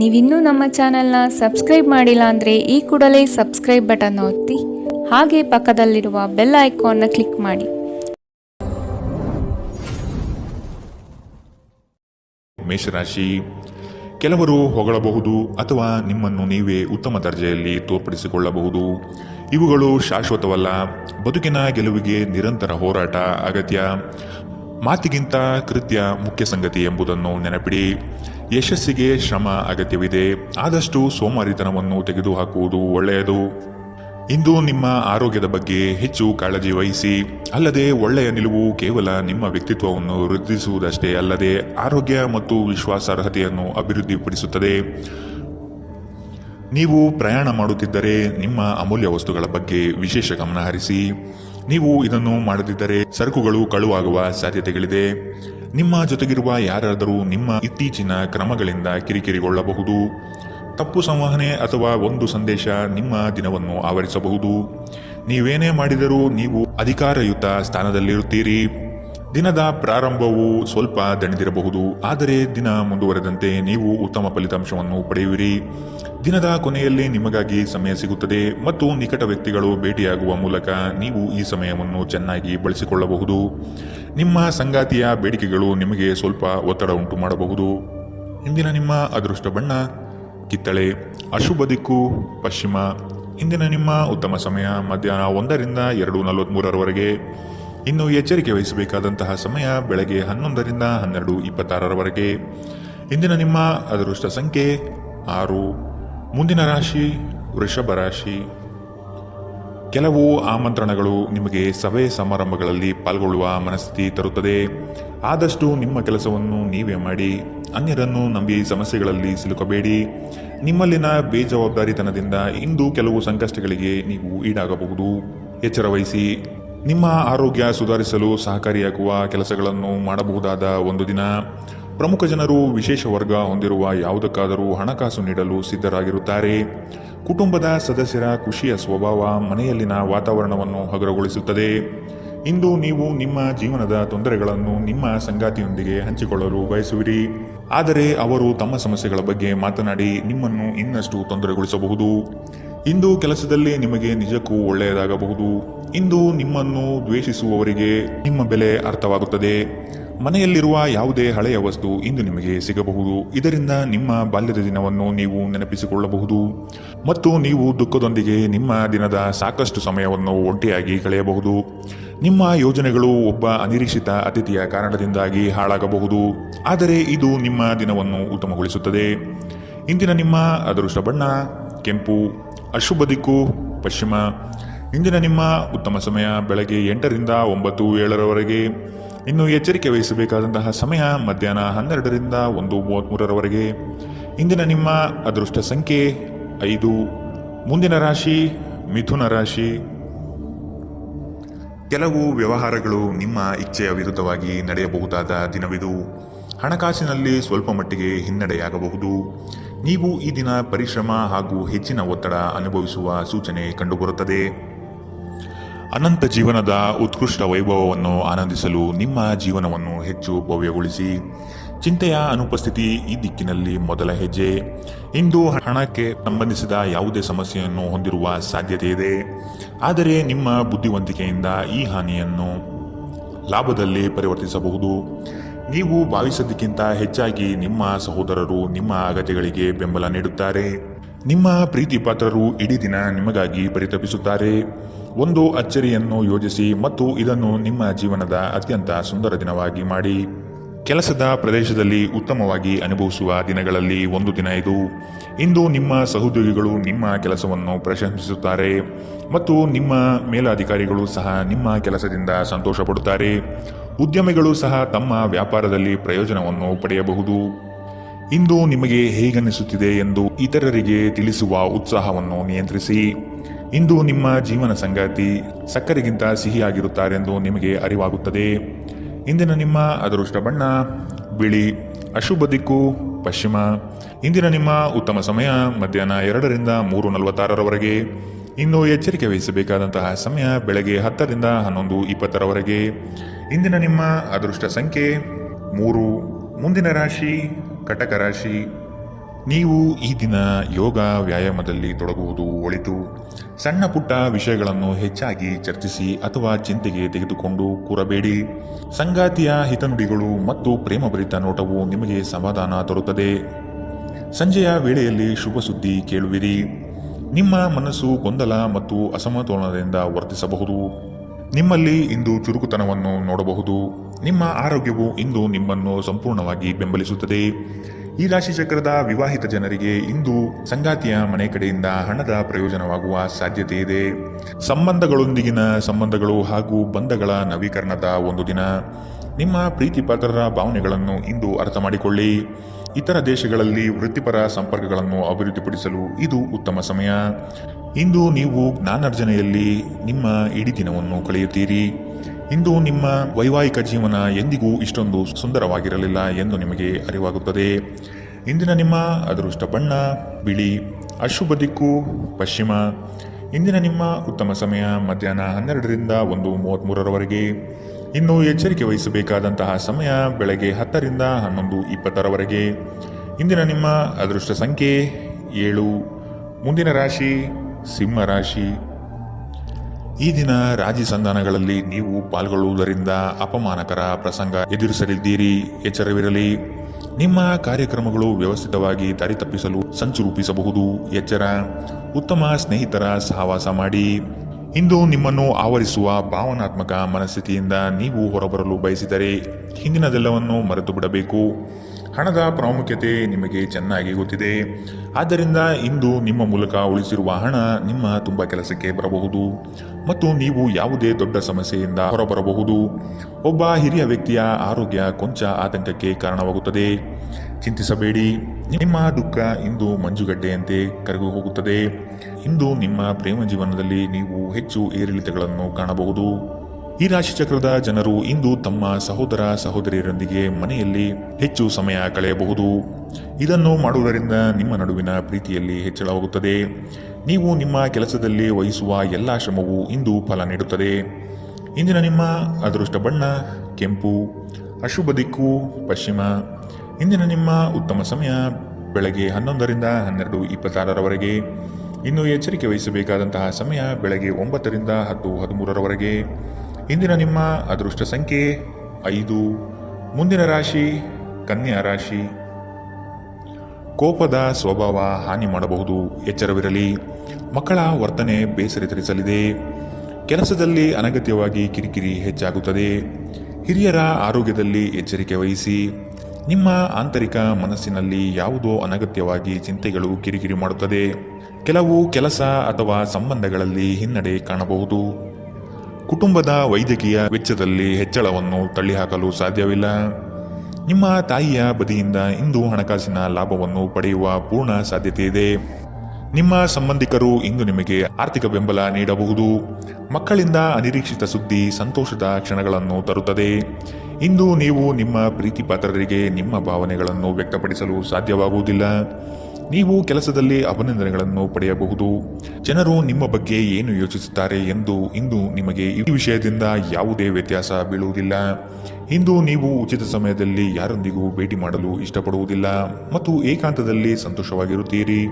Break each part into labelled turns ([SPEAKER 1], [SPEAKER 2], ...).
[SPEAKER 1] ನೀವಿನ್ನೂ ನಮ್ಮ ಚಾನೆಲ್ನ ಸಬ್ಸ್ಕ್ರೈಬ್ ಮಾಡಿಲ್ಲ ಅಂದರೆ ಈ ಕೂಡಲೇ ಸಬ್ಸ್ಕ್ರೈಬ್ ಬಟನ್ ಒತ್ತಿ, ಹಾಗೆ ಪಕ್ಕದಲ್ಲಿರುವ ಬೆಲ್ ಐಕಾನ್ನ ಕ್ಲಿಕ್ ಮಾಡಿ.
[SPEAKER 2] ಮೇಷರಾಶಿ, ಕೆಲವರು ಹೊಗಳಬಹುದು ಅಥವಾ ನಿಮ್ಮನ್ನು ನೀವೇ ಉತ್ತಮ ದರ್ಜೆಯಲ್ಲಿ ತೋರ್ಪಡಿಸಿಕೊಳ್ಳಬಹುದು. ಇವುಗಳು ಶಾಶ್ವತವಲ್ಲ, ಬದುಕಿನ ಗೆಲುವಿಗೆ ನಿರಂತರ ಹೋರಾಟ ಅಗತ್ಯ. ಮಾತಿಗಿಂತ ಕೃತ್ಯ ಮುಖ್ಯ ಸಂಗತಿ ಎಂಬುದನ್ನು ನೆನಪಿಡಿ. ಯಶಸ್ಸಿಗೆ ಶ್ರಮ ಅಗತ್ಯವಿದೆ. ಆದಷ್ಟು ಸೋಮಾರಿತನವನ್ನು ತೆಗೆದುಹಾಕುವುದು ಒಳ್ಳೆಯದು. ಇಂದು ನಿಮ್ಮ ಆರೋಗ್ಯದ ಬಗ್ಗೆ ಹೆಚ್ಚು ಕಾಳಜಿ ವಹಿಸಿ. ಅಲ್ಲದೆ ಒಳ್ಳೆಯ ನಿಲುವು ಕೇವಲ ನಿಮ್ಮ ವ್ಯಕ್ತಿತ್ವವನ್ನು ವೃದ್ಧಿಸುವುದಷ್ಟೇ ಅಲ್ಲದೆ ಆರೋಗ್ಯ ಮತ್ತು ವಿಶ್ವಾಸಾರ್ಹತೆಯನ್ನು ಅಭಿವೃದ್ಧಿಪಡಿಸುತ್ತದೆ. ನೀವು ಪ್ರಯಾಣ ಮಾಡುತ್ತಿದ್ದರೆ ನಿಮ್ಮ ಅಮೂಲ್ಯ ವಸ್ತುಗಳ ಬಗ್ಗೆ ವಿಶೇಷ ಗಮನ ಹರಿಸಿ ನೀವು ಇದನ್ನು ಮಾಡದಿದ್ದರೆ ಸರಕುಗಳು ಕಳುವಾಗುವ ಸಾಧ್ಯತೆಗಳಿದೆ. ನಿಮ್ಮ ಜೊತೆಗಿರುವ ಯಾರಾದರೂ ನಿಮ್ಮ ಇತ್ತೀಚಿನ ಕ್ರಮಗಳಿಂದ ಕಿರಿಕಿರಿಗೊಳ್ಳಬಹುದು. ತಪ್ಪು ಸಂವಹನೆ ಅಥವಾ ಒಂದು ಸಂದೇಶ ನಿಮ್ಮ ದಿನವನ್ನು ಆವರಿಸಬಹುದು. ನೀವೇನೇ ಮಾಡಿದರೂ ನೀವು ಅಧಿಕಾರಯುತ ಸ್ಥಾನದಲ್ಲಿರುತ್ತೀರಿ. ದಿನದ ಪ್ರಾರಂಭವು ಸ್ವಲ್ಪ ದಣಿದಿರಬಹುದು, ಆದರೆ ದಿನ ಮುಂದುವರೆದಂತೆ ನೀವು ಉತ್ತಮ ಫಲಿತಾಂಶವನ್ನು ಪಡೆಯುವಿರಿ. ದಿನದ ಕೊನೆಯಲ್ಲಿ ನಿಮಗಾಗಿ ಸಮಯ ಸಿಗುತ್ತದೆ ಮತ್ತು ನಿಕಟ ವ್ಯಕ್ತಿಗಳು ಭೇಟಿಯಾಗುವ ಮೂಲಕ ನೀವು ಈ ಸಮಯವನ್ನು ಚೆನ್ನಾಗಿ ಬಳಸಿಕೊಳ್ಳಬಹುದು. ನಿಮ್ಮ ಸಂಗಾತಿಯ ಬೇಡಿಕೆಗಳು ನಿಮಗೆ ಸ್ವಲ್ಪ ಒತ್ತಡ ಉಂಟು ಮಾಡಬಹುದು ಇಂದಿನ ನಿಮ್ಮ ಅದೃಷ್ಟ ಬಣ್ಣ, ಕಿತ್ತಳೆ, ಅಶುಭ ದಿಕ್ಕು, ಪಶ್ಚಿಮ. ಇಂದಿನ ನಿಮ್ಮ ಉತ್ತಮ ಸಮಯ ಮಧ್ಯಾಹ್ನ ಒಂದರಿಂದ ಎರಡು ನಲವತ್ತ್ಮೂರರವರೆಗೆ ಇನ್ನು ಎಚ್ಚರಿಕೆ ವಹಿಸಬೇಕಾದಂತಹ ಸಮಯ ಬೆಳಗ್ಗೆ ಹನ್ನೊಂದರಿಂದ ಹನ್ನೆರಡು ಇಪ್ಪತ್ತಾರರವರೆಗೆ. ಇಂದಿನ ನಿಮ್ಮ ಅದೃಷ್ಟ ಸಂಖ್ಯೆ ಆರು. ಮುಂದಿನ ರಾಶಿ ವೃಷಭ ರಾಶಿ. ಕೆಲವು ಆಮಂತ್ರಣಗಳು ನಿಮಗೆ ಸಭೆ ಸಮಾರಂಭಗಳಲ್ಲಿ ಪಾಲ್ಗೊಳ್ಳುವ ಮನಸ್ಥಿತಿ ತರುತ್ತದೆ. ಆದಷ್ಟು ನಿಮ್ಮ ಕೆಲಸವನ್ನು ನೀವೇ ಮಾಡಿ. ಅನ್ಯರನ್ನು ನಂಬಿ ಸಮಸ್ಯೆಗಳಲ್ಲಿ ಸಿಲುಕಬೇಡಿ. ನಿಮ್ಮಲ್ಲಿನ ಬೇಜವಾಬ್ದಾರಿತನದಿಂದ ಇಂದು ಕೆಲವು ಸಂಕಷ್ಟಗಳಿಗೆ ನೀವು ಈಡಾಗಬಹುದು. ಎಚ್ಚರ ವಹಿಸಿ. ನಿಮ್ಮ ಆರೋಗ್ಯ ಸುಧಾರಿಸಲು ಸಹಕಾರಿಯಾಗುವ ಕೆಲಸಗಳನ್ನು ಮಾಡಬಹುದಾದ ಒಂದು ದಿನ. ಪ್ರಮುಖ ಜನರು ವಿಶೇಷ ವರ್ಗ ಹೊಂದಿರುವ ಯಾವುದಕ್ಕಾದರೂ ಹಣಕಾಸು ನೀಡಲು ಸಿದ್ಧರಾಗಿರುತ್ತಾರೆ. ಕುಟುಂಬದ ಸದಸ್ಯರ ಖುಷಿಯ ಸ್ವಭಾವ ಮನೆಯಲ್ಲಿನ ವಾತಾವರಣವನ್ನು ಹಗುರಗೊಳಿಸುತ್ತದೆ. ಇಂದು ನೀವು ನಿಮ್ಮ ಜೀವನದ ತೊಂದರೆಗಳನ್ನು ನಿಮ್ಮ ಸಂಗಾತಿಯೊಂದಿಗೆ ಹಂಚಿಕೊಳ್ಳಲು ಬಯಸುವಿರಿ. ಆದರೆ ಅವರು ತಮ್ಮ ಸಮಸ್ಯೆಗಳ ಬಗ್ಗೆ ಮಾತನಾಡಿ ನಿಮ್ಮನ್ನು ಇನ್ನಷ್ಟು ತೊಂದರೆಗೊಳಿಸಬಹುದು. ಇಂದು ಕೆಲಸದಲ್ಲಿ ನಿಮಗೆ ನಿಜಕ್ಕೂ ಒಳ್ಳೆಯದಾಗಬಹುದು. ಇಂದು ನಿಮ್ಮನ್ನು ದ್ವೇಷಿಸುವವರಿಗೆ ನಿಮ್ಮ ಬೆಲೆ ಅರ್ಥವಾಗುತ್ತದೆ. ಮನೆಯಲ್ಲಿರುವ ಯಾವುದೇ ಹಳೆಯ ವಸ್ತು ಇಂದು ನಿಮಗೆ ಸಿಗಬಹುದು. ಇದರಿಂದ ನಿಮ್ಮ ಬಾಲ್ಯದ ದಿನವನ್ನು ನೀವು ನೆನಪಿಸಿಕೊಳ್ಳಬಹುದು. ಮತ್ತು ನೀವು ದುಃಖದೊಂದಿಗೆ ನಿಮ್ಮ ದಿನದ ಸಾಕಷ್ಟು ಸಮಯವನ್ನು ಒಂಟಿಯಾಗಿ ಕಳೆಯಬಹುದು. ನಿಮ್ಮ ಯೋಜನೆಗಳು ಒಬ್ಬ ಅನಿರೀಕ್ಷಿತ ಅತಿಥಿಯ ಕಾರಣದಿಂದಾಗಿ ಹಾಳಾಗಬಹುದು. ಆದರೆ ಇದು ನಿಮ್ಮ ದಿನವನ್ನು ಉತ್ತಮಗೊಳಿಸುತ್ತದೆ. ಇಂದಿನ ನಿಮ್ಮ ಅದೃಷ್ಟ ಬಣ್ಣ, ಕೆಂಪು ಅಶುಭ ದಿಕ್ಕು, ಪಶ್ಚಿಮ. ಇಂದಿನ ನಿಮ್ಮ ಉತ್ತಮ ಸಮಯ ಬೆಳಗ್ಗೆ ಎಂಟರಿಂದ ಒಂಬತ್ತು ಏಳರವರೆಗೆ. ಇನ್ನು ಎಚ್ಚರಿಕೆ ವಹಿಸಬೇಕಾದಂತಹ ಸಮಯ ಮಧ್ಯಾಹ್ನ ಹನ್ನೆರಡರಿಂದ ಒಂದು ಮೂವತ್ತ್ಮೂರರವರೆಗೆ ಇಂದಿನ ನಿಮ್ಮ ಅದೃಷ್ಟ ಸಂಖ್ಯೆ ಐದು. ಮುಂದಿನ ರಾಶಿ ಮಿಥುನ ರಾಶಿ. ಕೆಲವು ವ್ಯವಹಾರಗಳು ನಿಮ್ಮ ಇಚ್ಛೆಯ ವಿರುದ್ಧವಾಗಿ ನಡೆಯಬಹುದಾದ ದಿನವಿದು. ಹಣಕಾಸಿನಲ್ಲಿ ಸ್ವಲ್ಪ ಮಟ್ಟಿಗೆ ಹಿನ್ನಡೆಯಾಗಬಹುದು. ನೀವು ಈ ದಿನ ಪರಿಶ್ರಮ ಹಾಗೂ ಹೆಚ್ಚಿನ ಒತ್ತಡ ಅನುಭವಿಸುವ ಸೂಚನೆ ಕಂಡುಬರುತ್ತದೆ. ಅನಂತ ಜೀವನದ ಉತ್ಕೃಷ್ಟ ವೈಭವವನ್ನು ಆನಂದಿಸಲು ನಿಮ್ಮ ಜೀವನವನ್ನು ಹೆಚ್ಚು ಭವ್ಯಗೊಳಿಸಿ. ಚಿಂತೆಯ ಅನುಪಸ್ಥಿತಿ ಈ ದಿಕ್ಕಿನಲ್ಲಿ ಮೊದಲ ಹೆಜ್ಜೆ. ಇಂದು ಹಣಕ್ಕೆ ಸಂಬಂಧಿಸಿದ ಯಾವುದೇ ಸಮಸ್ಯೆಯನ್ನು ಹೊಂದಿರುವ ಸಾಧ್ಯತೆ ಇದೆ. ಆದರೆ ನಿಮ್ಮ ಬುದ್ಧಿವಂತಿಕೆಯಿಂದ ಈ ಹಾನಿಯನ್ನು ಲಾಭದಲ್ಲಿ ಪರಿವರ್ತಿಸಬಹುದು. ನೀವು ಭಾವಿಸೋದಕ್ಕಿಂತ ಹೆಚ್ಚಾಗಿ ನಿಮ್ಮ ಸಹೋದರರು ನಿಮ್ಮ ಅಗತ್ಯಗಳಿಗೆ ಬೆಂಬಲ ನೀಡುತ್ತಾರೆ. ನಿಮ್ಮ ಪ್ರೀತಿ ಪಾತ್ರರು ಇಡೀ ದಿನ ನಿಮಗಾಗಿ ಪರಿತಪಿಸುತ್ತಾರೆ. ಒಂದು ಅಚ್ಚರಿಯನ್ನು ಯೋಜಿಸಿ ಮತ್ತು ಇದನ್ನು ನಿಮ್ಮ ಜೀವನದ ಅತ್ಯಂತ ಸುಂದರ ದಿನವಾಗಿ ಮಾಡಿ. ಕೆಲಸದ ಪ್ರದೇಶದಲ್ಲಿ ಉತ್ತಮವಾಗಿ ಅನುಭವಿಸುವ ದಿನಗಳಲ್ಲಿ ಒಂದು ದಿನ ಇದು. ಇಂದು ನಿಮ್ಮ ಸಹೋದ್ಯೋಗಿಗಳು ನಿಮ್ಮ ಕೆಲಸವನ್ನು ಪ್ರಶಂಸಿಸುತ್ತಾರೆ ಮತ್ತು ನಿಮ್ಮ ಮೇಲಾಧಿಕಾರಿಗಳು ಸಹ ನಿಮ್ಮ ಕೆಲಸದಿಂದ ಸಂತೋಷ ಪಡುತ್ತಾರೆ ಉದ್ಯಮಿಗಳು ಸಹ ತಮ್ಮ ವ್ಯಾಪಾರದಲ್ಲಿ ಪ್ರಯೋಜನವನ್ನು ಪಡೆಯಬಹುದು. ಇಂದು ನಿಮಗೆ ಹೇಗನ್ನಿಸುತ್ತಿದೆ ಎಂದು ಇತರರಿಗೆ ತಿಳಿಸುವ ಉತ್ಸಾಹವನ್ನು ನಿಯಂತ್ರಿಸಿ. ಇಂದು ನಿಮ್ಮ ಜೀವನ ಸಂಗಾತಿ ಸಕ್ಕರೆಗಿಂತ ಸಿಹಿಯಾಗಿರುತ್ತಾರೆಂದು ನಿಮಗೆ ಅರಿವಾಗುತ್ತದೆ. ಇಂದಿನ ನಿಮ್ಮ ಅದೃಷ್ಟ ಬಣ್ಣ, ಬಿಳಿ, ಅಶುಭ ದಿಕ್ಕು, ಪಶ್ಚಿಮ. ಇಂದಿನ ನಿಮ್ಮ ಉತ್ತಮ ಸಮಯ, ಮಧ್ಯಾಹ್ನ ಎರಡರಿಂದ ಮೂರು ನಲವತ್ತಾರರವರೆಗೆ. ಇನ್ನು ಎಚ್ಚರಿಕೆ ವಹಿಸಬೇಕಾದಂತಹ ಸಮಯ ಬೆಳಗ್ಗೆ ಹತ್ತರಿಂದ ಹನ್ನೊಂದು ಇಪ್ಪತ್ತರವರೆಗೆ. ಇಂದಿನ ನಿಮ್ಮ ಅದೃಷ್ಟ ಸಂಖ್ಯೆ ಮೂರು. ಮುಂದಿನ ರಾಶಿ, ಕಟಕ ರಾಶಿ. ನೀವು ಈ ದಿನ ಯೋಗ ವ್ಯಾಯಾಮದಲ್ಲಿ ತೊಡಗುವುದು ಒಳಿತು. ಸಣ್ಣ ಪುಟ್ಟ ವಿಷಯಗಳನ್ನು ಹೆಚ್ಚಾಗಿ ಚರ್ಚಿಸಿ ಅಥವಾ ಚಿಂತೆಗೆ ತೆಗೆದುಕೊಂಡು ಕೂರಬೇಡಿ. ಸಂಗಾತಿಯ ಹಿತನುಡಿಗಳು ಮತ್ತು ಪ್ರೇಮಭರಿತ ನೋಟವು ನಿಮಗೆ ಸಮಾಧಾನ ತರುತ್ತದೆ. ಸಂಜೆಯ ವೇಳೆಯಲ್ಲಿ ಶುಭ ಸುದ್ದಿ ಕೇಳುವಿರಿ. ನಿಮ್ಮ ಮನಸ್ಸು ಗೊಂದಲ ಮತ್ತು ಅಸಮತೋಲನದಿಂದ ವರ್ತಿಸಬಹುದು. ನಿಮ್ಮಲ್ಲಿ ಇಂದು ಚುರುಕುತನವನ್ನು ನೋಡಬಹುದು. ನಿಮ್ಮ ಆರೋಗ್ಯವು ಇಂದು ನಿಮ್ಮನ್ನು ಸಂಪೂರ್ಣವಾಗಿ ಬೆಂಬಲಿಸುತ್ತದೆ. ಈ ರಾಶಿ ಚಕ್ರದ ವಿವಾಹಿತ ಜನರಿಗೆ ಇಂದು ಸಂಗಾತಿಯ ಮನೆ ಕಡೆಯಿಂದ ಹಣದ ಪ್ರಯೋಜನವಾಗುವ ಸಾಧ್ಯತೆ ಇದೆ. ಸಂಬಂಧಗಳೊಂದಿಗಿನ ಸಂಬಂಧಗಳು ಹಾಗೂ ಬಂಧಗಳ ನವೀಕರಣದ ಒಂದು ದಿನ. ನಿಮ್ಮ ಪ್ರೀತಿ ಪಾತ್ರರ ಭಾವನೆಗಳನ್ನು ಇಂದು ಅರ್ಥ ಮಾಡಿಕೊಳ್ಳಿ. ಇತರ ದೇಶಗಳಲ್ಲಿ ವೃತ್ತಿಪರ ಸಂಪರ್ಕಗಳನ್ನು ಅಭಿವೃದ್ಧಿಪಡಿಸಲು ಇದು ಉತ್ತಮ ಸಮಯ. ಇಂದು ನೀವು ಜ್ಞಾನಾರ್ಜನೆಯಲ್ಲಿ ನಿಮ್ಮ ಇಡೀ ದಿನವನ್ನು ಕಳೆಯುತ್ತೀರಿ. ಇಂದು ನಿಮ್ಮ ವೈವಾಹಿಕ ಜೀವನ ಎಂದಿಗೂ ಇಷ್ಟೊಂದು ಸುಂದರವಾಗಿರಲಿಲ್ಲ ಎಂದು ನಿಮಗೆ ಅರಿವಾಗುತ್ತದೆ. ಇಂದಿನ ನಿಮ್ಮ ಅದೃಷ್ಟ ಬಣ್ಣ, ಬಿಳಿ, ಅಶುಭ ದಿಕ್ಕು, ಪಶ್ಚಿಮ. ಇಂದಿನ ನಿಮ್ಮ ಉತ್ತಮ ಸಮಯ ಮಧ್ಯಾಹ್ನ ಹನ್ನೆರಡರಿಂದ ಒಂದು ಮೂವತ್ತ್ಮೂರರವರೆಗೆ ಇನ್ನು ಎಚ್ಚರಿಕೆ ವಹಿಸಬೇಕಾದಂತಹ ಸಮಯ ಬೆಳಗ್ಗೆ ಹತ್ತರಿಂದ ಹನ್ನೊಂದು ಇಪ್ಪತ್ತರವರೆಗೆ. ಇಂದಿನ ನಿಮ್ಮ ಅದೃಷ್ಟ ಸಂಖ್ಯೆ ಏಳು. ಮುಂದಿನ ರಾಶಿ, ಸಿಂಹ ರಾಶಿ. ಈ ದಿನ ರಾಜಿ ಸಂಧಾನಗಳಲ್ಲಿ ನೀವು ಪಾಲ್ಗೊಳ್ಳುವುದರಿಂದ ಅಪಮಾನಕರ ಪ್ರಸಂಗ ಎದುರಿಸಲಿದ್ದೀರಿ, ಎಚ್ಚರವಿರಲಿ. ನಿಮ್ಮ ಕಾರ್ಯಕ್ರಮಗಳು ವ್ಯವಸ್ಥಿತವಾಗಿ ದಾರಿ ತಪ್ಪಿಸಲು ಸಂಚು ರೂಪಿಸಬಹುದು. ಎಚ್ಚರ, ಉತ್ತಮ ಸ್ನೇಹಿತರ ಸಹವಾಸ ಮಾಡಿ. ಇಂದು ನಿಮ್ಮನ್ನು ಆವರಿಸುವ ಭಾವನಾತ್ಮಕ ಮನಸ್ಥಿತಿಯಿಂದ ನೀವು ಹೊರಬರಲು ಬಯಸಿದರೆ ಹಿಂದಿನದೆಲ್ಲವನ್ನು ಮರೆತು ಬಿಡಬೇಕು ಹಣದ ಪ್ರಾಮುಖ್ಯತೆ ನಿಮಗೆ ಚೆನ್ನಾಗಿ ಗೊತ್ತಿದೆ. ಆದ್ದರಿಂದ ಇಂದು ನಿಮ್ಮ ಮೂಲಕ ಉಳಿಸಿರುವ ಹಣ ನಿಮ್ಮ ತುಂಬ ಕೆಲಸಕ್ಕೆ ಬರಬಹುದು. ಮತ್ತು ನೀವು ಯಾವುದೇ ದೊಡ್ಡ ಸಮಸ್ಯೆಯಿಂದ ಹೊರಬರಬಹುದು. ಒಬ್ಬ ಹಿರಿಯ ವ್ಯಕ್ತಿಯ ಆರೋಗ್ಯ ಕೊಂಚ ಆತಂಕಕ್ಕೆ ಕಾರಣವಾಗುತ್ತದೆ. ಚಿಂತಿಸಬೇಡಿ. ನಿಮ್ಮ ದುಃಖ ಇಂದು ಮಂಜುಗಡ್ಡೆಯಂತೆ ಕರಗು ಹೋಗುತ್ತದೆ ಇಂದು ನಿಮ್ಮ ಪ್ರೇಮ ಜೀವನದಲ್ಲಿ ನೀವು ಹೆಚ್ಚು ಏರಿಳಿತಗಳನ್ನು ಕಾಣಬಹುದು. ಈ ರಾಶಿಚಕ್ರದ ಜನರು ಇಂದು ತಮ್ಮ ಸಹೋದರ ಸಹೋದರಿಯರೊಂದಿಗೆ ಮನೆಯಲ್ಲಿ ಹೆಚ್ಚು ಸಮಯ ಕಳೆಯಬಹುದು. ಇದನ್ನು ಮಾಡುವುದರಿಂದ ನಿಮ್ಮ ನಡುವಿನ ಪ್ರೀತಿಯಲ್ಲಿ ಹೆಚ್ಚಳವಾಗುತ್ತದೆ. ನೀವು ನಿಮ್ಮ ಕೆಲಸದಲ್ಲಿ ವಹಿಸುವ ಎಲ್ಲ ಶ್ರಮವು ಇಂದು ಫಲ ನೀಡುತ್ತದೆ. ಇಂದಿನ ನಿಮ್ಮ ಅದೃಷ್ಟ ಬಣ್ಣ, ಕೆಂಪು, ಅಶುಭ ದಿಕ್ಕು, ಪಶ್ಚಿಮ. ಇಂದಿನ ನಿಮ್ಮ ಉತ್ತಮ ಸಮಯ ಬೆಳಗ್ಗೆ ಹನ್ನೊಂದರಿಂದ ಹನ್ನೆರಡು ಇಪ್ಪತ್ತಾರರವರೆಗೆ. ಇನ್ನು ಎಚ್ಚರಿಕೆ ವಹಿಸಬೇಕಾದಂತಹ ಸಮಯ ಬೆಳಗ್ಗೆ ಒಂಬತ್ತರಿಂದ ಹತ್ತು ಹದಿಮೂರರವರೆಗೆ. ಇಂದಿನ ನಿಮ್ಮ ಅದೃಷ್ಟ ಸಂಖ್ಯೆ ಐದು. ಮುಂದಿನ ರಾಶಿ, ಕನ್ಯಾ ರಾಶಿ. ಕೋಪದ ಸ್ವಭಾವ ಹಾನಿ ಮಾಡಬಹುದು. ಎಚ್ಚರವಿರಲಿ. ಮಕ್ಕಳ ವರ್ತನೆ ಬೇಸರ ತರಿಸಲಿದೆ. ಕೆಲಸದಲ್ಲಿ ಅನಗತ್ಯವಾಗಿ ಕಿರಿಕಿರಿ ಹೆಚ್ಚಾಗುತ್ತದೆ. ಹಿರಿಯರ ಆರೋಗ್ಯದಲ್ಲಿ ಎಚ್ಚರಿಕೆ ವಹಿಸಿ. ನಿಮ್ಮ ಆಂತರಿಕ ಮನಸ್ಸಿನಲ್ಲಿ ಯಾವುದೋ ಅನಗತ್ಯವಾಗಿ ಚಿಂತೆಗಳು ಕಿರಿಕಿರಿ ಮಾಡುತ್ತದೆ. ಕೆಲವು ಕೆಲಸ ಅಥವಾ ಸಂಬಂಧಗಳಲ್ಲಿ ಹಿನ್ನಡೆ ಕಾಣಬಹುದು. ಕುಟುಂಬದ ವೈದ್ಯಕೀಯ ವೆಚ್ಚದಲ್ಲಿ ಹೆಚ್ಚಳವನ್ನು ತಳ್ಳಿಹಾಕಲು ಸಾಧ್ಯವಿಲ್ಲ. ನಿಮ್ಮ ತಾಯಿಯ ಬದಿಯಿಂದ ಇಂದು ಹಣಕಾಸಿನ ಲಾಭವನ್ನು ಪಡೆಯುವ ಪೂರ್ಣ ಸಾಧ್ಯತೆ ಇದೆ. ನಿಮ್ಮ ಸಂಬಂಧಿಕರು ಇಂದು ನಿಮಗೆ ಆರ್ಥಿಕ ಬೆಂಬಲ ನೀಡಬಹುದು. ಮಕ್ಕಳಿಂದ ಅನಿರೀಕ್ಷಿತ ಸುದ್ದಿ ಸಂತೋಷದ ಕ್ಷಣಗಳನ್ನು ತರುತ್ತದೆ. ಇಂದು ನೀವು ನಿಮ್ಮ ಪ್ರೀತಿ ಪಾತ್ರರಿಗೆ ನಿಮ್ಮ ಭಾವನೆಗಳನ್ನು ವ್ಯಕ್ತಪಡಿಸಲು ಸಾಧ್ಯವಾಗುವುದಿಲ್ಲ. ನೀವು ಕೆಲಸದಲ್ಲಿ ಅಭಿನಂದನೆಗಳನ್ನು ಪಡೆಯಬಹುದು. ಜನರು ನಿಮ್ಮ ಬಗ್ಗೆ ಏನು ಯೋಚಿಸುತ್ತಾರೆ ಎಂದು ಇಂದು ನಿಮಗೆ ಈ ವಿಷಯದಿಂದ ಯಾವುದೇ ವ್ಯತ್ಯಾಸ ಬೀಳುವುದಿಲ್ಲ. ಇಂದು ನೀವು ಉಚಿತ ಸಮಯದಲ್ಲಿ ಯಾರೊಂದಿಗೂ ಭೇಟಿ ಮಾಡಲು ಇಷ್ಟಪಡುವುದಿಲ್ಲ ಮತ್ತು ಏಕಾಂತದಲ್ಲಿ ಸಂತೋಷವಾಗಿರುತ್ತೀರಿ.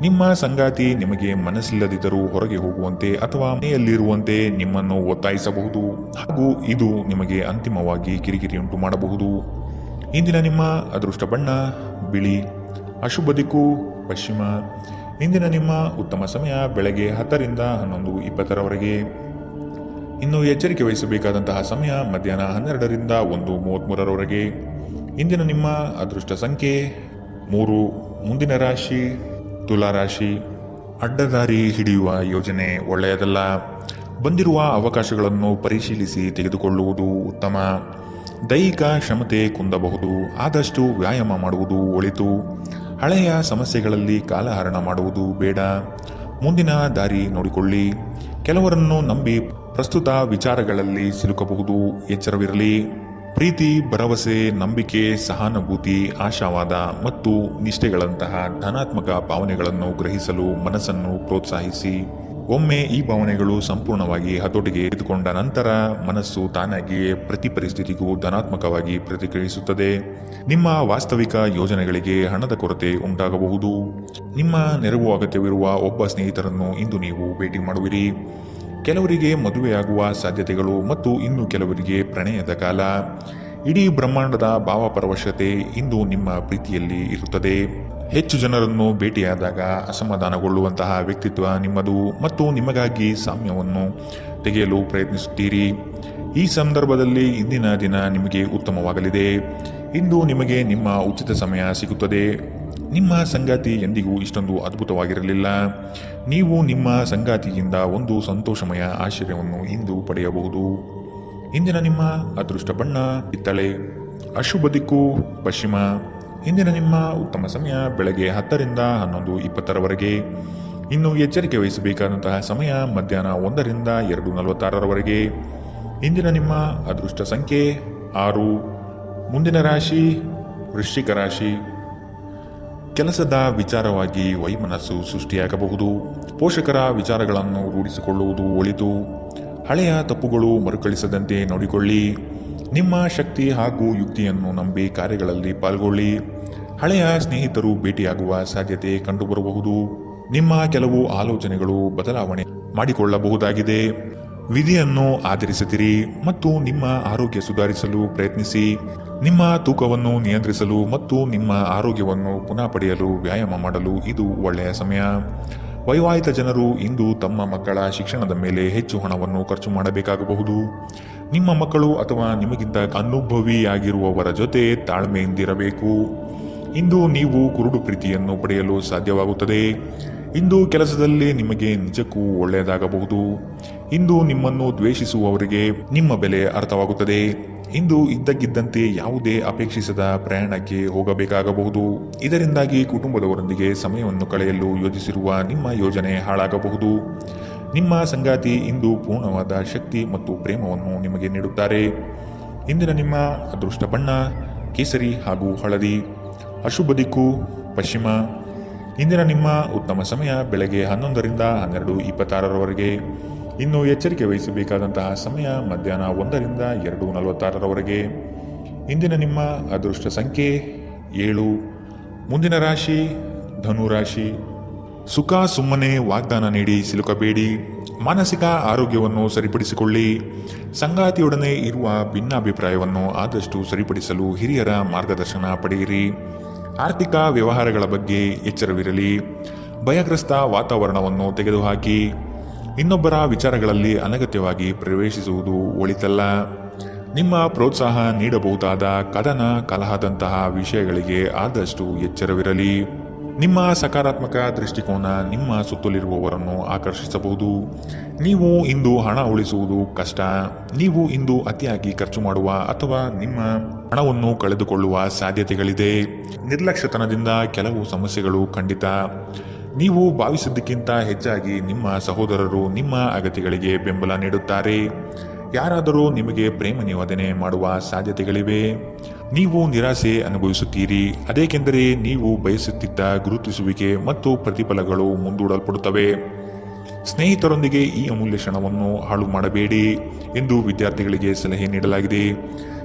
[SPEAKER 2] ನಿಮ್ಮ ಸಂಗಾತಿ ನಿಮಗೆ ಮನಸ್ಸಿಲ್ಲದಿದ್ದರೂ ಹೊರಗೆ ಹೋಗುವಂತೆ ಅಥವಾ ಮನೆಯಲ್ಲಿರುವಂತೆ ನಿಮ್ಮನ್ನು ಒತ್ತಾಯಿಸಬಹುದು. ಹಾಗೂ ಇದು ನಿಮಗೆ ಅಂತಿಮವಾಗಿ ಕಿರಿಕಿರಿಯುಂಟು ಮಾಡಬಹುದು. ಇಂದಿನ ನಿಮ್ಮ ಅದೃಷ್ಟ ಬಣ್ಣ, ಬಿಳಿ ಅಶುಭ ದಿಕ್ಕು ಪಶ್ಚಿಮ. ಇಂದಿನ ನಿಮ್ಮ ಉತ್ತಮ ಸಮಯ ಬೆಳಗ್ಗೆ ಹತ್ತರಿಂದ ಹನ್ನೊಂದು ಇಪ್ಪತ್ತರವರೆಗೆ. ಇನ್ನು ಎಚ್ಚರಿಕೆ ವಹಿಸಬೇಕಾದಂತಹ ಸಮಯ ಮಧ್ಯಾಹ್ನ ಹನ್ನೆರಡರಿಂದ ಒಂದು ಮೂವತ್ತ್ಮೂರರವರೆಗೆ ಇಂದಿನ ನಿಮ್ಮ ಅದೃಷ್ಟ ಸಂಖ್ಯೆ ಮೂರು. ಮುಂದಿನ ರಾಶಿ ತುಲಾ ರಾಶಿ. ಅಡ್ಡದಾರಿ ಹಿಡಿಯುವ ಯೋಜನೆ ಒಳ್ಳೆಯದಲ್ಲ. ಬಂದಿರುವ ಅವಕಾಶಗಳನ್ನು ಪರಿಶೀಲಿಸಿ ತೆಗೆದುಕೊಳ್ಳುವುದು ಉತ್ತಮ. ದೈಹಿಕ ಕ್ಷಮತೆ ಕುಂದಬಹುದು. ಆದಷ್ಟು ವ್ಯಾಯಾಮ ಮಾಡುವುದು ಒಳಿತು. ಹಳೆಯ ಸಮಸ್ಯೆಗಳಲ್ಲಿ ಕಾಲಹರಣ ಮಾಡುವುದು ಬೇಡ. ಮುಂದಿನ ದಾರಿ ನೋಡಿಕೊಳ್ಳಿ. ಕೆಲವರನ್ನು ನಂಬಿ ಪ್ರಸ್ತುತ ವಿಚಾರಗಳಲ್ಲಿ ಸಿಲುಕಬಹುದು. ಎಚ್ಚರವಿರಲಿ. ಪ್ರೀತಿ, ಭರವಸೆ, ನಂಬಿಕೆ, ಸಹಾನುಭೂತಿ, ಆಶಾವಾದ ಮತ್ತು ನಿಷ್ಠೆಗಳಂತಹ ಧನಾತ್ಮಕ ಭಾವನೆಗಳನ್ನು ಗ್ರಹಿಸಲು ಮನಸ್ಸನ್ನು ಪ್ರೋತ್ಸಾಹಿಸಿ. ಒಮ್ಮೆ ಈ ಭಾವನೆಗಳು ಸಂಪೂರ್ಣವಾಗಿ ಹತೋಟಿಗೆ ತೆಗೆದುಕೊಂಡ ನಂತರ ಮನಸ್ಸು ತಾನಾಗಿಯೇ ಪ್ರತಿ ಪರಿಸ್ಥಿತಿಗೂ ಧನಾತ್ಮಕವಾಗಿ ಪ್ರತಿಕ್ರಿಯಿಸುತ್ತದೆ. ನಿಮ್ಮ ವಾಸ್ತವಿಕ ಯೋಜನೆಗಳಿಗೆ ಹಣದ ಕೊರತೆ ಉಂಟಾಗಬಹುದು. ನಿಮ್ಮ ನೆರವು ಅಗತ್ಯವಿರುವ ಒಬ್ಬ ಸ್ನೇಹಿತರನ್ನು ಇಂದು ನೀವು ಭೇಟಿ ಮಾಡುವಿರಿ. ಕೆಲವರಿಗೆ ಮದುವೆಯಾಗುವ ಸಾಧ್ಯತೆಗಳು ಮತ್ತು ಇನ್ನು ಕೆಲವರಿಗೆ ಪ್ರಣಯದ ಕಾಲ. ಇಡೀ ಬ್ರಹ್ಮಾಂಡದ ಭಾವಪರವಶತೆ ಇಂದು ನಿಮ್ಮ ಪ್ರೀತಿಯಲ್ಲಿ ಇರುತ್ತದೆ. ಹೆಚ್ಚು ಜನರನ್ನು ಭೇಟಿಯಾದಾಗ ಅಸಮಾಧಾನಗೊಳ್ಳುವಂತಹ ವ್ಯಕ್ತಿತ್ವ ನಿಮ್ಮದು ಮತ್ತು ನಿಮಗಾಗಿ ಸಾಮ್ಯವನ್ನು ತೆಗೆಯಲು ಪ್ರಯತ್ನಿಸುತ್ತೀರಿ. ಈ ಸಂದರ್ಭದಲ್ಲಿ ಇಂದಿನ ದಿನ ನಿಮಗೆ ಉತ್ತಮವಾಗಲಿದೆ. ಇಂದು ನಿಮಗೆ ನಿಮ್ಮ ಉಚಿತ ಸಮಯ ಸಿಗುತ್ತದೆ. ನಿಮ್ಮ ಸಂಗಾತಿ ಎಂದಿಗೂ ಇಷ್ಟೊಂದು ಅದ್ಭುತವಾಗಿರಲಿಲ್ಲ. ನೀವು ನಿಮ್ಮ ಸಂಗಾತಿಯಿಂದ ಒಂದು ಸಂತೋಷಮಯ ಆಶ್ಚರ್ಯವನ್ನು ಇಂದು ಪಡೆಯಬಹುದು. ಇಂದಿನ ನಿಮ್ಮ ಅದೃಷ್ಟ ಬಣ್ಣ ಕಿತ್ತಳೆ ಅಶುಭ ದಿಕ್ಕು, ಪಶ್ಚಿಮ. ಇಂದಿನ ನಿಮ್ಮ ಉತ್ತಮ ಸಮಯ ಬೆಳಗ್ಗೆ ಹತ್ತರಿಂದ ಹನ್ನೊಂದು ಇಪ್ಪತ್ತರವರೆಗೆ. ಇನ್ನು ಎಚ್ಚರಿಕೆ ವಹಿಸಬೇಕಾದಂತಹ ಸಮಯ ಮಧ್ಯಾಹ್ನ ಒಂದರಿಂದ ಎರಡು ನಲವತ್ತಾರರವರೆಗೆ. ಇಂದಿನ ನಿಮ್ಮ ಅದೃಷ್ಟ ಸಂಖ್ಯೆ ಆರು. ಮುಂದಿನ ರಾಶಿ ವೃಶ್ಚಿಕ ರಾಶಿ. ಕೆಲಸದ ವಿಚಾರವಾಗಿ ವೈಮನಸ್ಸು ಸೃಷ್ಟಿಯಾಗಬಹುದು. ಪೋಷಕರ ವಿಚಾರಗಳನ್ನು ರೂಢಿಸಿಕೊಳ್ಳುವುದು ಒಳಿತು. ಹಳೆಯ ತಪ್ಪುಗಳು ಮರುಕಳಿಸದಂತೆ ನೋಡಿಕೊಳ್ಳಿ. ನಿಮ್ಮ ಶಕ್ತಿ ಹಾಗೂ ಯುಕ್ತಿಯನ್ನು ನಂಬಿ ಕಾರ್ಯಗಳಲ್ಲಿ ಪಾಲ್ಗೊಳ್ಳಿ. ಹಳೆಯ ಸ್ನೇಹಿತರು ಭೇಟಿಯಾಗುವ ಸಾಧ್ಯತೆ ಕಂಡುಬರಬಹುದು. ನಿಮ್ಮ ಕೆಲವು ಆಲೋಚನೆಗಳು ಬದಲಾವಣೆ ಮಾಡಿಕೊಳ್ಳಬಹುದಾಗಿದೆ. ವಿಧಿಯನ್ನು ಆಧರಿಸುತ್ತೀರಿ ಮತ್ತು ನಿಮ್ಮ ಆರೋಗ್ಯ ಸುಧಾರಿಸಲು ಪ್ರಯತ್ನಿಸಿ. ನಿಮ್ಮ ತೂಕವನ್ನು ನಿಯಂತ್ರಿಸಲು ಮತ್ತು ನಿಮ್ಮ ಆರೋಗ್ಯವನ್ನು ಪುನಃ ಪಡೆಯಲು ವ್ಯಾಯಾಮ ಮಾಡಲು ಇದು ಒಳ್ಳೆಯ ಸಮಯ. ವೈವಾಹಿಕ ಜನರು ಇಂದು ತಮ್ಮ ಮಕ್ಕಳ ಶಿಕ್ಷಣದ ಮೇಲೆ ಹೆಚ್ಚು ಹಣವನ್ನು ಖರ್ಚು ಮಾಡಬೇಕಾಗಬಹುದು. ನಿಮ್ಮ ಮಕ್ಕಳು ಅಥವಾ ನಿಮಗಿಂತ ಅನುಭವಿಯಾಗಿರುವವರ ಜೊತೆ ತಾಳ್ಮೆಯಿಂದಿರಬೇಕು. ಇಂದು ನೀವು ಕುರುಡು ಪ್ರೀತಿಯನ್ನು ಪಡೆಯಲು ಸಾಧ್ಯವಾಗುತ್ತದೆ. ಇಂದು ಕೆಲಸದಲ್ಲಿ ನಿಮಗೆ ನಿಜಕ್ಕೂ ಒಳ್ಳೆಯದಾಗಬಹುದು. ಇಂದು ನಿಮ್ಮನ್ನು ದ್ವೇಷಿಸುವವರಿಗೆ ನಿಮ್ಮ ಬೆಲೆ ಅರ್ಥವಾಗುತ್ತದೆ. ಇಂದು ಇದ್ದಕ್ಕಿದ್ದಂತೆ ಯಾವುದೇ ಅಪೇಕ್ಷಿಸದ ಪ್ರಯಾಣಕ್ಕೆ ಹೋಗಬೇಕಾಗಬಹುದು. ಇದರಿಂದಾಗಿ ಕುಟುಂಬದವರೊಂದಿಗೆ ಸಮಯವನ್ನು ಕಳೆಯಲು ಯೋಜಿಸಿರುವ ನಿಮ್ಮ ಯೋಜನೆ ಹಾಳಾಗಬಹುದು. ನಿಮ್ಮ ಸಂಗಾತಿ ಇಂದು ಪೂರ್ಣವಾದ ಶಕ್ತಿ ಮತ್ತು ಪ್ರೇಮವನ್ನು ನಿಮಗೆ ನೀಡುತ್ತಾರೆ. ಇಂದಿನ ನಿಮ್ಮ ಅದೃಷ್ಟ ಬಣ್ಣ, ಕೇಸರಿ ಹಾಗೂ ಹಳದಿ, ಅಶುಭ ದಿಕ್ಕು, ಪಶ್ಚಿಮ. ಇಂದಿನ ನಿಮ್ಮ ಉತ್ತಮ ಸಮಯ ಬೆಳಗ್ಗೆ ಹನ್ನೊಂದರಿಂದ ಹನ್ನೆರಡು ಇಪ್ಪತ್ತಾರರವರೆಗೆ. ಇನ್ನು ಎಚ್ಚರಿಕೆ ವಹಿಸಬೇಕಾದಂತಹ ಸಮಯ ಮಧ್ಯಾಹ್ನ ಒಂದರಿಂದ ಎರಡು ನಲವತ್ತಾರರವರೆಗೆ. ಇಂದಿನ ನಿಮ್ಮ ಅದೃಷ್ಟ ಸಂಖ್ಯೆ ಏಳು. ಮುಂದಿನ ರಾಶಿ ಧನು ರಾಶಿ ಸುಖ ಸುಮ್ಮನೆ ವಾಗ್ದಾನ ನೀಡಿ ಸಿಲುಕಬೇಡಿ. ಮಾನಸಿಕ ಆರೋಗ್ಯವನ್ನು ಸರಿಪಡಿಸಿಕೊಳ್ಳಿ. ಸಂಗಾತಿಯೊಡನೆ ಇರುವ ಭಿನ್ನಾಭಿಪ್ರಾಯವನ್ನು ಆದಷ್ಟು ಸರಿಪಡಿಸಲು ಹಿರಿಯರ ಮಾರ್ಗದರ್ಶನ ಪಡೆಯಿರಿ. ಆರ್ಥಿಕ ವ್ಯವಹಾರಗಳ ಬಗ್ಗೆ ಎಚ್ಚರವಿರಲಿ. ಭಯಗ್ರಸ್ತ ವಾತಾವರಣವನ್ನು ತೆಗೆದುಹಾಕಿ. ಇನ್ನೊಬ್ಬರ ವಿಚಾರಗಳಲ್ಲಿ ಅನಗತ್ಯವಾಗಿ ಪ್ರವೇಶಿಸುವುದು ಒಳಿತಲ್ಲ. ನಿಮ್ಮ ಪ್ರೋತ್ಸಾಹ ನೀಡಬಹುದಾದ ಕದನ ಕಲಹದಂತಹ ವಿಷಯಗಳಿಗೆ ಆದಷ್ಟು ಎಚ್ಚರವಿರಲಿ. ನಿಮ್ಮ ಸಕಾರಾತ್ಮಕ ದೃಷ್ಟಿಕೋನ ನಿಮ್ಮ ಸುತ್ತಲಿರುವವರನ್ನು ಆಕರ್ಷಿಸಬಹುದು. ನೀವು ಇಂದು ಹಣ ಉಳಿಸುವುದು ಕಷ್ಟ. ನೀವು ಇಂದು ಅತಿಯಾಗಿ ಖರ್ಚು ಮಾಡುವ ಅಥವಾ ನಿಮ್ಮ ಹಣವನ್ನು ಕಳೆದುಕೊಳ್ಳುವ ಸಾಧ್ಯತೆಗಳಿದೆ. ನಿರ್ಲಕ್ಷ್ಯತನದಿಂದ ಕೆಲವು ಸಮಸ್ಯೆಗಳು ಖಂಡಿತ ನೀವು ಭಾವಿಸಿದ್ದಕ್ಕಿಂತ ಹೆಚ್ಚಾಗಿ ನಿಮ್ಮ ಸಹೋದರರು ನಿಮ್ಮ ಅಗತ್ಯಗಳಿಗೆ ಬೆಂಬಲ ನೀಡುತ್ತಾರೆ. ಯಾರಾದರೂ ನಿಮಗೆ ಪ್ರೇಮ ನಿವಾದನೆ ಮಾಡುವ ಸಾಧ್ಯತೆಗಳಿವೆ. ನೀವು ನಿರಾಸೆ ಅನುಭವಿಸುತ್ತೀರಿ. ಅದೇಕೆಂದರೆ ನೀವು ಬಯಸುತ್ತಿದ್ದ ಗುರುತಿಸುವಿಕೆ ಮತ್ತು ಪ್ರತಿಫಲಗಳು ಮುಂದೂಡಲ್ಪಡುತ್ತವೆ. ಸ್ನೇಹಿತರೊಂದಿಗೆ ಈ ಅಮೂಲ್ಯ ಕ್ಷಣವನ್ನು ಹಾಳು ಮಾಡಬೇಡಿ ಎಂದು ವಿದ್ಯಾರ್ಥಿಗಳಿಗೆ ಸಲಹೆ ನೀಡಲಾಗಿದೆ.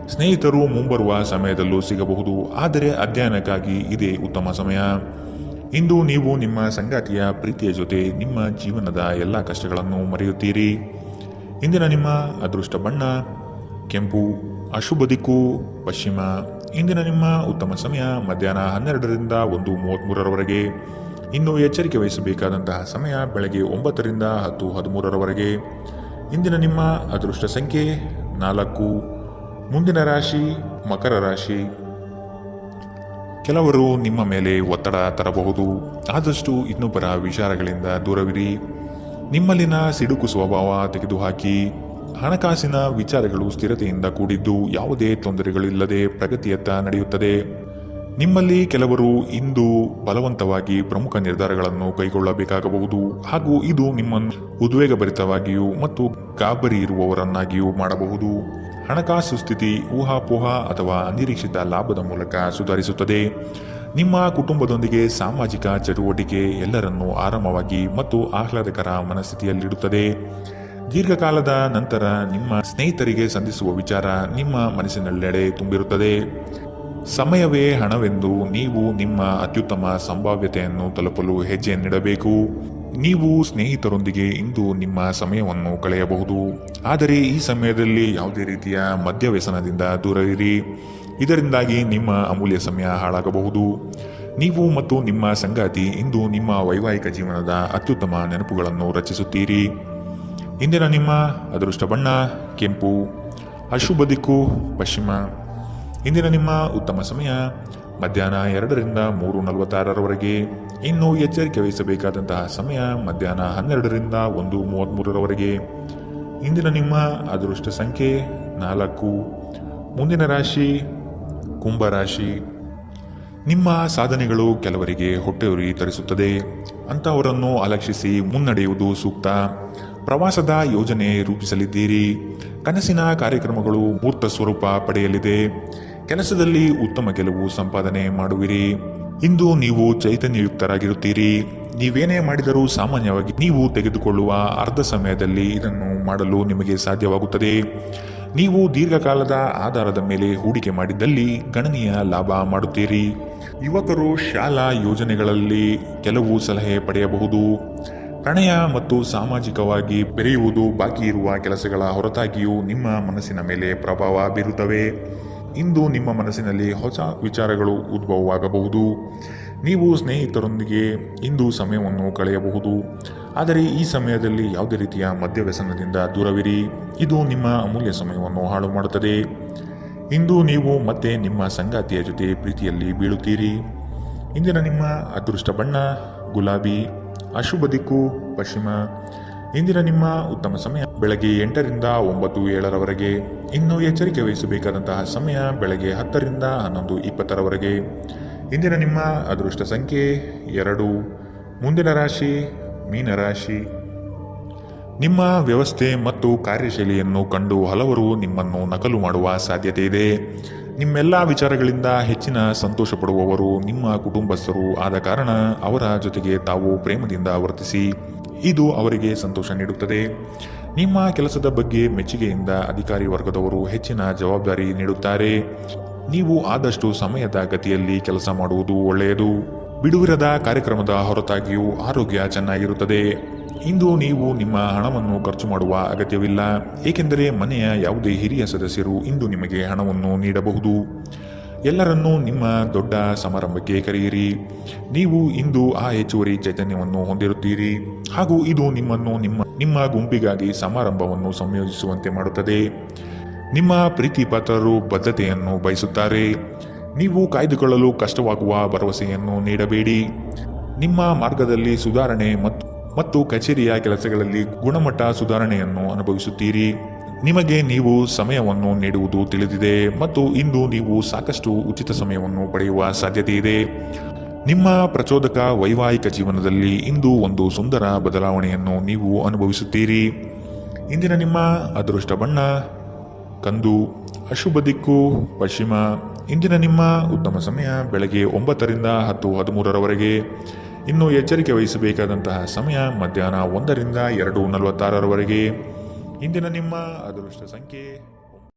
[SPEAKER 2] ಸ್ನೇಹಿತರು ಮುಂಬರುವ ಸಮಯದಲ್ಲೂ ಸಿಗಬಹುದು, ಆದರೆ ಅಧ್ಯಯನಕ್ಕಾಗಿ ಇದೇ ಉತ್ತಮ ಸಮಯ. ಇಂದು ನೀವು ನಿಮ್ಮ ಸಂಗಾತಿಯ ಪ್ರೀತಿಯ ಜೊತೆ ನಿಮ್ಮ ಜೀವನದ ಎಲ್ಲ ಕಷ್ಟಗಳನ್ನು ಮರೆಯುತ್ತೀರಿ. ಇಂದಿನ ನಿಮ್ಮ ಅದೃಷ್ಟ ಬಣ್ಣ, ಕೆಂಪು, ಅಶುಭ ದಿಕ್ಕು, ಪಶ್ಚಿಮ, ಇಂದಿನ ನಿಮ್ಮ ಉತ್ತಮ ಸಮಯ ಮಧ್ಯಾಹ್ನ ಹನ್ನೆರಡರಿಂದ ಒಂದು ಮೂವತ್ತ್ಮೂರರವರೆಗೆ ಇನ್ನು ಎಚ್ಚರಿಕೆ ವಹಿಸಬೇಕಾದಂತಹ ಸಮಯ ಬೆಳಗ್ಗೆ ಒಂಬತ್ತರಿಂದ ಹತ್ತು ಹದಿಮೂರರವರೆಗೆ. ಇಂದಿನ ನಿಮ್ಮ ಅದೃಷ್ಟ ಸಂಖ್ಯೆ ನಾಲ್ಕು. ಮುಂದಿನ ರಾಶಿ ಮಕರ ರಾಶಿ. ಕೆಲವರು ನಿಮ್ಮ ಮೇಲೆ ಒತ್ತಡ ತರಬಹುದು. ಆದಷ್ಟು ಇನ್ನೊಬ್ಬರ ವಿಚಾರಗಳಿಂದ ದೂರವಿರಿ. ನಿಮ್ಮಲ್ಲಿನ ಸಿಡುಕು ಸ್ವಭಾವ ತೆಗೆದುಹಾಕಿ, ಹಣಕಾಸಿನ ವಿಚಾರಗಳು ಸ್ಥಿರತೆಯಿಂದ ಕೂಡಿದ್ದು ಯಾವುದೇ ತೊಂದರೆಗಳಿಲ್ಲದೆ ಪ್ರಗತಿಯತ್ತ ನಡೆಯುತ್ತದೆ. ನಿಮ್ಮಲ್ಲಿ ಕೆಲವರು ಇಂದು ಬಲವಂತವಾಗಿ ಪ್ರಮುಖ ನಿರ್ಧಾರಗಳನ್ನು ಕೈಗೊಳ್ಳಬೇಕಾಗಬಹುದು. ಹಾಗೂ ಇದು ನಿಮ್ಮನ್ನು ಉದ್ವೇಗಭರಿತವಾಗಿಯೂ ಮತ್ತು ಗಾಬರಿ ಇರುವವರನ್ನಾಗಿಯೂ ಮಾಡಬಹುದು. ಹಣಕಾಸು ಸ್ಥಿತಿ ಊಹಾಪೋಹ ಅಥವಾ ಅನಿರೀಕ್ಷಿತ ಲಾಭದ ಮೂಲಕ ಸುಧಾರಿಸುತ್ತದೆ. ನಿಮ್ಮ ಕುಟುಂಬದೊಂದಿಗೆ ಸಾಮಾಜಿಕ ಚಟುವಟಿಕೆ ಎಲ್ಲರನ್ನೂ ಆರಾಮವಾಗಿ ಮತ್ತು ಆಹ್ಲಾದಕರ ಮನಸ್ಥಿತಿಯಲ್ಲಿಡುತ್ತದೆ. ದೀರ್ಘಕಾಲದ ನಂತರ ನಿಮ್ಮ ಸ್ನೇಹಿತರಿಗೆ ಸಂಧಿಸುವ ವಿಚಾರ ನಿಮ್ಮ ಮನಸ್ಸಿನಲ್ಲೆಡೆ ತುಂಬಿರುತ್ತದೆ. ಸಮಯವೇ ಹಣವೆಂದು ನೀವು ನಿಮ್ಮ ಅತ್ಯುತ್ತಮ ಸಂಭಾವ್ಯತೆಯನ್ನು ತಲುಪಲು ಹೆಜ್ಜೆಯನ್ನಿಡಬೇಕು. ನೀವು ಸ್ನೇಹಿತರೊಂದಿಗೆ ಇಂದು ನಿಮ್ಮ ಸಮಯವನ್ನು ಕಳೆಯಬಹುದು. ಆದರೆ ಈ ಸಮಯದಲ್ಲಿ ಯಾವುದೇ ರೀತಿಯ ಮದ್ಯವ್ಯಸನದಿಂದ ದೂರವಿರಿ ಇದರಿಂದಾಗಿ ನಿಮ್ಮ ಅಮೂಲ್ಯ ಸಮಯ ಹಾಳಾಗಬಹುದು. ನೀವು ಮತ್ತು ನಿಮ್ಮ ಸಂಗಾತಿ ಇಂದು ನಿಮ್ಮ ವೈವಾಹಿಕ ಜೀವನದ ಅತ್ಯುತ್ತಮ ನೆನಪುಗಳನ್ನು ರಚಿಸುತ್ತೀರಿ. ಇಂದಿನ ನಿಮ್ಮ ಅದೃಷ್ಟ ಬಣ್ಣ, ಕೆಂಪು, ಅಶುಭ ದಿಕ್ಕು, ಪಶ್ಚಿಮ. ಇಂದಿನ ನಿಮ್ಮ ಉತ್ತಮ ಸಮಯ ಮಧ್ಯಾಹ್ನ ಎರಡರಿಂದ ಮೂರು ನಲವತ್ತಾರರವರೆಗೆ. ಇನ್ನು ಎಚ್ಚರಿಕೆ ವಹಿಸಬೇಕಾದಂತಹ ಸಮಯ ಮಧ್ಯಾಹ್ನ ಹನ್ನೆರಡರಿಂದ ಒಂದು ಮೂವತ್ತ್ಮೂರರವರೆಗೆ ಇಂದಿನ ನಿಮ್ಮ ಅದೃಷ್ಟ ಸಂಖ್ಯೆ ನಾಲ್ಕು. ಮುಂದಿನ ರಾಶಿ ಕುಂಭರಾಶಿ ನಿಮ್ಮ ಸಾಧನೆಗಳು ಕೆಲವರಿಗೆ ಹೊಟ್ಟೆಯುರಿ ತರಿಸುತ್ತದೆ. ಅಂಥವರನ್ನು ಅಲಕ್ಷಿಸಿ ಮುನ್ನಡೆಯುವುದು ಸೂಕ್ತ. ಪ್ರವಾಸದ ಯೋಜನೆ ರೂಪಿಸಲಿದ್ದೀರಿ. ಕನಸಿನ ಕಾರ್ಯಕ್ರಮಗಳು ಮೂರ್ತ ಸ್ವರೂಪ ಪಡೆಯಲಿದೆ. ಕೆಲಸದಲ್ಲಿ ಉತ್ತಮ ಗೆಲುವು ಸಂಪಾದನೆ ಮಾಡುವಿರಿ. ಇಂದು ನೀವು ಚೈತನ್ಯಯುಕ್ತರಾಗಿರುತ್ತೀರಿ. ನೀವೇನೇ ಮಾಡಿದರೂ ಸಾಮಾನ್ಯವಾಗಿ ನೀವು ತೆಗೆದುಕೊಳ್ಳುವ ಅರ್ಧ ಸಮಯದಲ್ಲಿ ಇದನ್ನು ಮಾಡಲು ನಿಮಗೆ ಸಾಧ್ಯವಾಗುತ್ತದೆ. ನೀವು ದೀರ್ಘಕಾಲದ ಆಧಾರದ ಮೇಲೆ ಹೂಡಿಕೆ ಮಾಡಿದ್ದಲ್ಲಿ ಗಣನೀಯ ಲಾಭ ಮಾಡುತ್ತೀರಿ. ಯುವಕರು ಶಾಲಾ ಯೋಜನೆಗಳಲ್ಲಿ ಕೆಲವು ಸಲಹೆ ಪಡೆಯಬಹುದು. ಪ್ರಣಯ ಮತ್ತು ಸಾಮಾಜಿಕವಾಗಿ ಬೆರೆಯುವುದು ಬಾಕಿ ಇರುವ ಕೆಲಸಗಳ ಹೊರತಾಗಿಯೂ ನಿಮ್ಮ ಮನಸ್ಸಿನ ಮೇಲೆ ಪ್ರಭಾವ ಬೀರುತ್ತವೆ. ಇಂದು ನಿಮ್ಮ ಮನಸ್ಸಿನಲ್ಲಿ ಹೊಸ ವಿಚಾರಗಳು ಉದ್ಭವವಾಗಬಹುದು. ನೀವು ಸ್ನೇಹಿತರೊಂದಿಗೆ ಇಂದು ಸಮಯವನ್ನು ಕಳೆಯಬಹುದು. ಆದರೆ ಈ ಸಮಯದಲ್ಲಿ ಯಾವುದೇ ರೀತಿಯ ಮದ್ಯವ್ಯಸನದಿಂದ ದೂರವಿರಿ. ಇದು ನಿಮ್ಮ ಅಮೂಲ್ಯ ಸಮಯವನ್ನು ಹಾಳು ಮಾಡುತ್ತದೆ. ಇಂದು ನೀವು ಮತ್ತೆ ನಿಮ್ಮ ಸಂಗಾತಿಯ ಜೊತೆ ಪ್ರೀತಿಯಲ್ಲಿ ಬೀಳುತ್ತೀರಿ. ಇಂದಿನ ನಿಮ್ಮ ಅದೃಷ್ಟ ಬಣ್ಣ, ಗುಲಾಬಿ, ಅಶುಭ ದಿಕ್ಕು, ಪಶ್ಚಿಮ ಇಂದಿನ ನಿಮ್ಮ ಉತ್ತಮ ಸಮಯ. ಬೆಳಗ್ಗೆ ಎಂಟರಿಂದ ಒಂಬತ್ತು ಏಳರವರೆಗೆ. ಇನ್ನು ಎಚ್ಚರಿಕೆ ವಹಿಸಬೇಕಾದಂತಹ ಸಮಯ ಬೆಳಗ್ಗೆ ಹತ್ತರಿಂದ ಹನ್ನೊಂದು ಇಪ್ಪತ್ತರವರೆಗೆ. ಇಂದಿನ ನಿಮ್ಮ ಅದೃಷ್ಟ ಸಂಖ್ಯೆ ಎರಡು. ಮುಂದಿನ ರಾಶಿ ಮೀನರಾಶಿ ನಿಮ್ಮ ವ್ಯವಸ್ಥೆ ಮತ್ತು ಕಾರ್ಯಶೈಲಿಯನ್ನು ಕಂಡು ಹಲವರು ನಿಮ್ಮನ್ನು ನಕಲು ಮಾಡುವ ಸಾಧ್ಯತೆ ಇದೆ. ನಿಮ್ಮೆಲ್ಲ ವಿಚಾರಗಳಿಂದ ಹೆಚ್ಚಿನ ಸಂತೋಷ ಪಡುವವರು ನಿಮ್ಮ ಕುಟುಂಬಸ್ಥರು. ಆದ ಕಾರಣ ಅವರ ಜೊತೆಗೆ ತಾವು ಪ್ರೇಮದಿಂದ ವರ್ತಿಸಿ. ಇದು ಅವರಿಗೆ ಸಂತೋಷ ನೀಡುತ್ತದೆ. ನಿಮ್ಮ ಕೆಲಸದ ಬಗ್ಗೆ ಮೆಚ್ಚುಗೆಯಿಂದ ಅಧಿಕಾರಿ ವರ್ಗದವರು ಹೆಚ್ಚಿನ ಜವಾಬ್ದಾರಿ ನೀಡುತ್ತಾರೆ. ನೀವು ಆದಷ್ಟು ಸಮಯದ ಗತಿಯಲ್ಲಿ ಕೆಲಸ ಮಾಡುವುದು ಒಳ್ಳೆಯದು. ಬಿಡುವಿರದ ಕಾರ್ಯಕ್ರಮದ ಹೊರತಾಗಿಯೂ ಆರೋಗ್ಯ ಚೆನ್ನಾಗಿರುತ್ತದೆ. ಇಂದು ನೀವು ನಿಮ್ಮ ಹಣವನ್ನು ಖರ್ಚು ಮಾಡುವ ಅಗತ್ಯವಿಲ್ಲ. ಏಕೆಂದರೆ ಮನೆಯ ಯಾವುದೇ ಹಿರಿಯ ಸದಸ್ಯರು ಇಂದು ನಿಮಗೆ ಹಣವನ್ನು ನೀಡಬಹುದು. ಎಲ್ಲರನ್ನೂ ನಿಮ್ಮ ದೊಡ್ಡ ಸಮಾರಂಭಕ್ಕೆ ಕರೆಯಿರಿ. ನೀವು ಇಂದು ಆ ಹೆಚ್ಚುವರಿ ಚೈತನ್ಯವನ್ನು ಹೊಂದಿರುತ್ತೀರಿ. ಹಾಗೂ ಇದು ನಿಮ್ಮನ್ನು ನಿಮ್ಮ ನಿಮ್ಮ ಗುಂಪಿಗಾಗಿ ಸಮಾರಂಭವನ್ನು ಸಂಯೋಜಿಸುವಂತೆ ಮಾಡುತ್ತದೆ. ನಿಮ್ಮ ಪ್ರೀತಿ ಪಾತ್ರರು ಬದ್ಧತೆಯನ್ನು ಬಯಸುತ್ತಾರೆ. ನೀವು ಕಾಯ್ದುಕೊಳ್ಳಲು ಕಷ್ಟವಾಗುವ ಭರವಸೆಯನ್ನು ನೀಡಬೇಡಿ. ನಿಮ್ಮ ಮಾರ್ಗದಲ್ಲಿ ಸುಧಾರಣೆ ಮತ್ತು ಮತ್ತು ಕಚೇರಿಯ ಕೆಲಸಗಳಲ್ಲಿ ಗುಣಮಟ್ಟ ಸುಧಾರಣೆಯನ್ನು ಅನುಭವಿಸುತ್ತೀರಿ. ನಿಮಗೆ ನೀವು ಸಮಯವನ್ನು ನೀಡುವುದು ತಿಳಿದಿದೆ ಮತ್ತು ಇಂದು ನೀವು ಸಾಕಷ್ಟು ಉಚಿತ ಸಮಯವನ್ನು ಪಡೆಯುವ ಸಾಧ್ಯತೆ ಇದೆ. ನಿಮ್ಮ ಪ್ರಚೋದಕ ವೈವಾಹಿಕ ಜೀವನದಲ್ಲಿ ಇಂದು ಒಂದು ಸುಂದರ ಬದಲಾವಣೆಯನ್ನು ನೀವು ಅನುಭವಿಸುತ್ತೀರಿ. ಇಂದಿನ ನಿಮ್ಮ ಅದೃಷ್ಟ ಬಣ್ಣ, ಕಂದು, ಅಶುಭ ದಿಕ್ಕು, ಪಶ್ಚಿಮ. ಇಂದಿನ ನಿಮ್ಮ ಉತ್ತಮ ಸಮಯ ಬೆಳಗ್ಗೆ ಒಂಬತ್ತರಿಂದ ಹತ್ತು ಹದಿಮೂರರವರೆಗೆ. ಇನ್ನು ಎಚ್ಚರಿಕೆ ವಹಿಸಬೇಕಾದಂತಹ ಸಮಯ ಮಧ್ಯಾಹ್ನ ಒಂದರಿಂದ ಎರಡು ನಲವತ್ತಾರರವರೆಗೆ. ಇಂದಿನ ನಿಮ್ಮ ಅದೃಷ್ಟ ಸಂಖ್ಯೆ